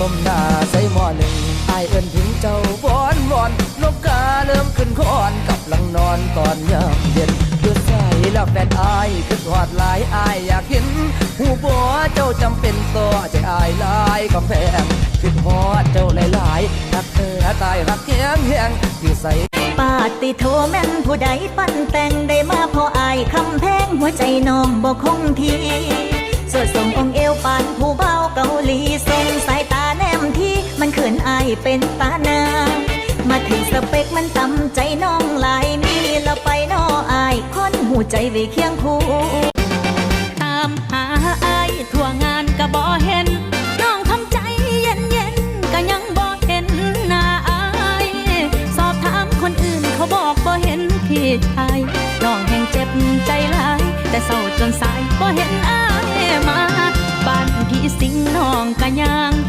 ก้มหน้าใส่หม้อหนึ่งอายเอิ้นถึงเจ้าวอนวอนนกกาเริ่มขึ้นคอนกับหลังนอนตอนยามเย็นดูใส่แล้วแฟนอายคือหอดหลายอายอยากเห็นหูบัวเจ้าจำเป็นต่อใจอายลายกำแพงคือหอดเจ้าหลายๆรักเธอตายรักแข็งแหงอยู่ใส่ปาติโทแม่นผู้ใดปั้นแต่งได้มาพออายคำแพงหัวใจน้องบ่คงทีสวดส่งองเอวปานผู้บาเกา เป็นตานามาถึงสเปคมันตำใจน้องหลายมีละไปนออายคนหูใจไว้เคียงคู่ตามหาอายทั่วงานก็บ่เห็น น้องทำใจเย็นเย็นก็ยังบ่เห็นหน้าอายสอบถามคนอื่นเขาบอกบ่เห็นพี่ชายน้องแห่งเจ็บใจหลาย แต่เศร้าจนสายบ่เห็นอายมาบ้านพี่สิงน้องก็ยัง